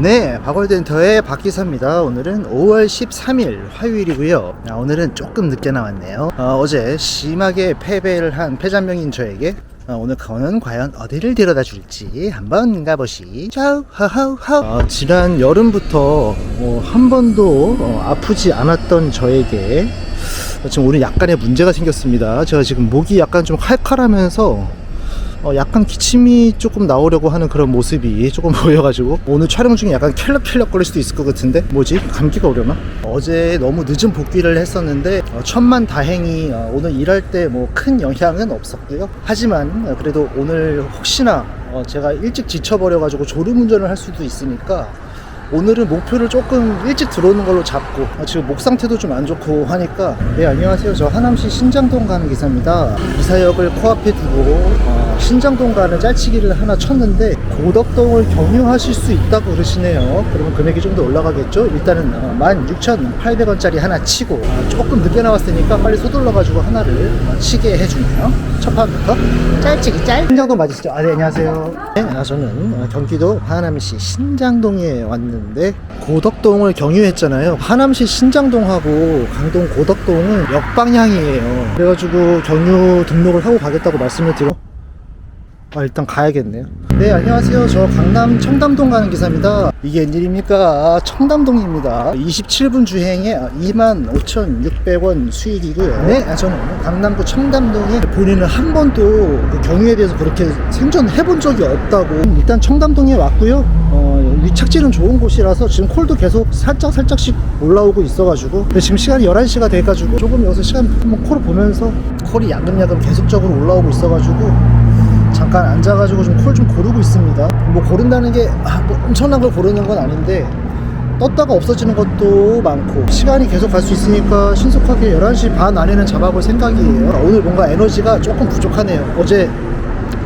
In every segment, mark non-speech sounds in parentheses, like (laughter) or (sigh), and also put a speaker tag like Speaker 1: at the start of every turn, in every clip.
Speaker 1: 네, 박월덴터의 박기사입니다. 오늘은 5월 13일 화요일이고요. 아, 오늘은 조금 늦게 나왔네요. 어, 제 심하게 패배를 한 패잔명인 저에게 어, 오늘 저는 과연 어디를 데려다 줄지 한번 가보시죠. 어, 지난 여름부터 어, 한 번도 어, 아프지 않았던 저에게 지금 오늘 약간의 문제가 생겼습니다. 제가 지금 목이 약간 좀 칼칼하면서 어, 약간 기침이 조금 나오려고 하는 그런 모습이 조금 (laughs) 보여가지고 오늘 촬영 중에 약간 켈럽켈럽 거릴 수도 있을 것 같은데 뭐지? 감기가 오려나? 어제 너무 늦은 복귀를 했었는데 어, 천만 다행히 어, 오늘 일할 때 뭐 큰 영향은 없었고요 하지만 어, 그래도 오늘 혹시나 어, 제가 일찍 지쳐버려가지고 졸음 운전을 할 수도 있으니까 오늘은 목표를 조금 일찍 들어오는 걸로 잡고 아, 지금 목 상태도 좀 안 좋고 하니까 네 안녕하세요. 저 하남시 신장동 가는 기사입니다. 이사역을 코앞에 두고 어, 신장동 가는 짤치기를 하나 쳤는데 고덕동을 경유하실 수 있다고 그러시네요. 그러면 금액이 좀 더 올라가겠죠? 일단은 어, 16,800원짜리 하나 치고 아, 조금 늦게 나왔으니까 빨리 서둘러 가지고 하나를 어, 치게 해주네요. 첫 판부터. 짤치기 짤. 신장동 맞으시죠? 아네 안녕하세요. 네 아, 저는 어, 경기도 하남시 신장동에 왔는데 고덕동을 경유했잖아요. 하남시 신장동하고 강동 고덕동은 역방향이에요. 그래가지고 경유 등록을 하고 가겠다고 말씀을 드려 아 일단 가야겠네요. 네 안녕하세요. 저 강남 청담동 가는 기사입니다. 이게 웬일입니까? 청담동입니다. 27분 주행에 25,600원 수익이고요. 네 아, 저는 강남구 청담동에 본인은 한 번도 그 경유에 대해서 그렇게 생전해 본 적이 없다고. 일단 청담동에 왔고요. 어, 이 착지는 좋은 곳이라서 지금 콜도 계속 살짝 살짝씩 올라오고 있어가지고. 지금 시간이 11시가 돼가지고 조금 여기서 시간 한번 콜을 보면서 콜이 야금야금 계속적으로 올라오고 있어가지고 잠깐 앉아가지고 좀 콜 좀 고르고 있습니다. 뭐 고른다는 게 아, 뭐 엄청난 걸 고르는 건 아닌데 떴다가 없어지는 것도 많고 시간이 계속 갈 수 있으니까 신속하게 11시 반 안에는 잡아볼 생각이에요. 오늘 뭔가 에너지가 조금 부족하네요. 어제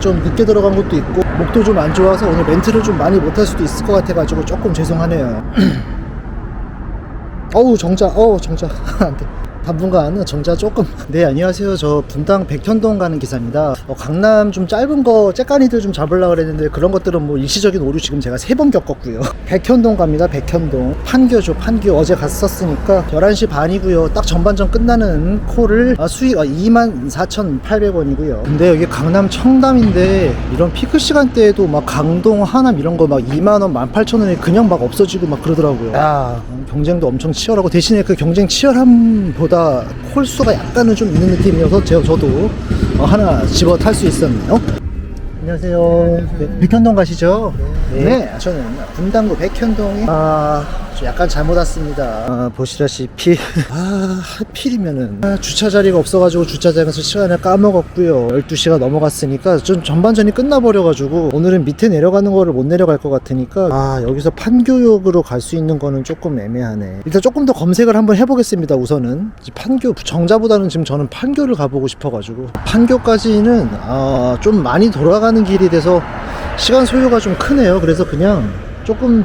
Speaker 1: 좀 늦게 들어간 것도 있고 목도 좀 안 좋아서 오늘 멘트를 좀 많이 못할 수도 있을 것 같아가지고 조금 죄송하네요. (clears throat) 어우 정자 어우 정자 (laughs) 안돼 당분간 정자 조금 (laughs) 네 안녕하세요. 저 분당 백현동 가는 기사입니다. 어, 강남 좀 짧은 거 째까니들 좀 잡으려고 그랬는데 그런 것들은 뭐 일시적인 오류 지금 제가 세 번 겪었고요. (laughs) 백현동 갑니다 백현동. 판교죠 판교. 어제 갔었으니까 11시 반이고요. 딱 전반전 끝나는 콜을 아, 수익 아, 24,800원이고요. 근데 여기 강남 청담인데 이런 피크 시간대에도 막 강동 하남 이런 거 막 2만원 18,000원에 그냥 막 없어지고 막 그러더라고요. 야 경쟁도 엄청 치열하고 대신에 그 경쟁 치열함보다 콜수가 약간은 좀 있는 느낌이어서 제가 저도 어, 하나 집어 탈 수 있었네요 안녕하세요. 네, 백현동 가시죠? 네. 저는 분당구 백현동에 아, 저 약간 잘못 왔습니다. 아, 보시다시피 아 하필이면은. 아, 주차 자리가 없어가지고 주차장에서 시간을 까먹었고요. 12시가 넘어갔으니까 좀 전반전이 끝나버려가지고 오늘은 밑에 내려가는 거를 못 내려갈 것 같으니까 아 여기서 판교역으로 갈 수 있는 거는 조금 애매하네. 일단 조금 더 검색을 한번 해보겠습니다 우선은. 판교 정자보다는 지금 저는 판교를 가보고 싶어가지고. 판교까지는 아, 좀 많이 돌아가 는 길이 돼서 시간 소요가 좀 크네요 그래서 그냥 조금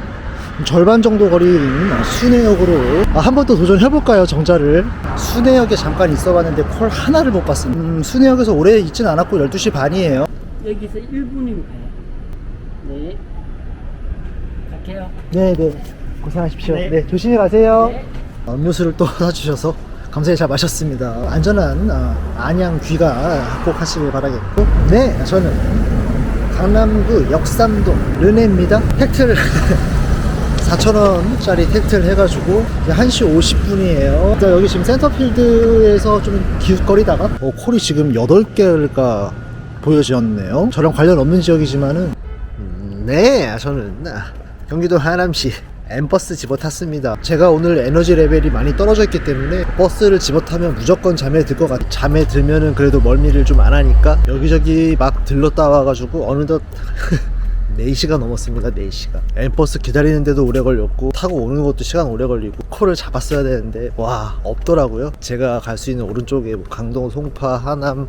Speaker 1: 절반 정도 거리인 순회역으로 아, 한 번 더 도전해볼까요 정자를 순회역에 잠깐 있어봤는데 콜 하나를 못 봤습니다 음, 순회역에서 오래 있진 않았고 12시 반이에요
Speaker 2: 여기서 1분이면 가요. 네. 갈게요.
Speaker 1: 네네 고생하십시오 네,
Speaker 2: 네.
Speaker 1: 조심히 가세요
Speaker 2: 네.
Speaker 1: 음료수를 또 사주셔서 감사히 잘 마셨습니다 안전한 어, 안양 귀가 꼭 하시길 바라겠고 네 저는 강남구 역삼동 르네입니다 팩트를 (laughs) 4,000원짜리 택트를 해가지고 이제 1시 50분이에요. 일단 여기 지금 센터필드에서 좀 기웃거리다가 어, 콜이 지금 8개가 보여졌네요. 저랑 관련 없는 지역이지만은 음, 네, 저는 아, 경기도 하남시 엠버스 집어탔습니다. 제가 오늘 에너지 레벨이 많이 떨어져 있기 때문에 버스를 집어타면 무조건 잠에 들 것 같아. 잠에 들면은 그래도 멀미를 좀 안 하니까 여기저기 막 들렀다 와가지고 어느덧 (laughs) 4시가 넘었습니다 4시가 엠버스 기다리는데도 오래 걸렸고 타고 오는 것도 시간 오래 걸리고 콜을 잡았어야 되는데 와 없더라고요 제가 갈 수 있는 오른쪽에 뭐 강동 송파 하남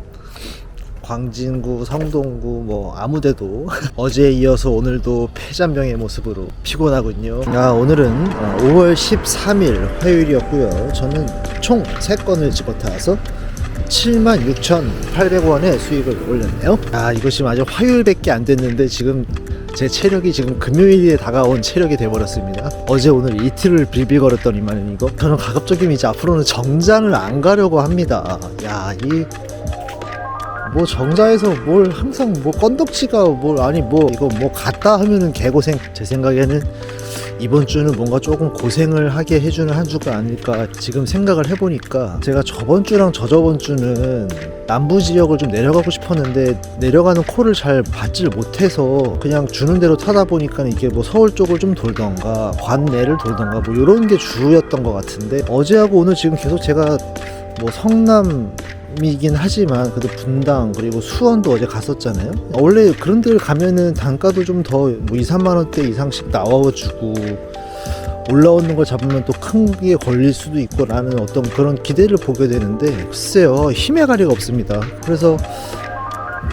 Speaker 1: 광진구, 성동구 뭐 아무데도 (laughs) 어제에 이어서 오늘도 폐잔병의 모습으로 피곤하군요. 아, 오늘은 어, 5월 13일 화요일이었고요. 저는 총 3건을 집어타서 76,800원의 수익을 올렸네요. 아, 지금 아직 화요일밖에 안 됐는데 지금 제 체력이 지금 금요일에 다가온 체력이 돼버렸습니다. 어제 오늘 이틀을 빌빌거렸더니만 이거 저는 가급적이면 이제 앞으로는 정장을 안 가려고 합니다. 야, 이 뭐 정자에서 뭘 항상 뭐 건덕지가 뭘 아니 뭐 이거 뭐 갔다 하면은 개고생. 제 생각에는 이번 주는 뭔가 조금 고생을 하게 해주는 한 주가 아닐까 지금 생각을 해보니까 제가 저번 주랑 저저번 주는 남부 지역을 좀 내려가고 싶었는데 내려가는 콜을 잘 받질 못해서 그냥 주는 대로 타다 보니까 이게 뭐 서울 쪽을 좀 돌던가 관내를 돌던가 뭐 이런 게 주였던 것 같은데 어제하고 오늘 지금 계속 제가 뭐 성남 이긴 하지만 그래도 분당 그리고 수원도 어제 갔었잖아요. 원래 그런 데를 가면은 단가도 좀 더 뭐 2, 3만 원대 이상씩 나와주고 올라오는 걸 잡으면 또 큰게 걸릴 수도 있고 라는 어떤 그런 기대를 보게 되는데 글쎄요 힘의 가리가 없습니다. 그래서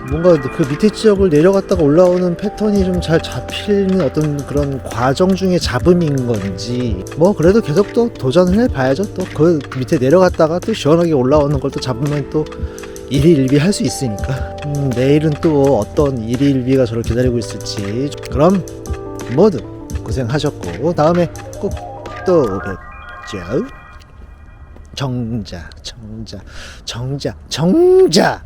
Speaker 1: 뭔가 그 밑에 지역을 내려갔다가 올라오는 패턴이 좀 잘 잡히는 어떤 그런 과정 중에 잡음인 건지 뭐 그래도 계속 또 도전을 해봐야죠. 또 그 밑에 내려갔다가 또 시원하게 올라오는 걸 또 잡으면 또 일희일비 할 수 있으니까. 음, 내일은 또 어떤 일희일비가 저를 기다리고 있을지. 그럼 모두 고생하셨고 다음에 꼭 또 뵙죠. 정자 정자 정자 정자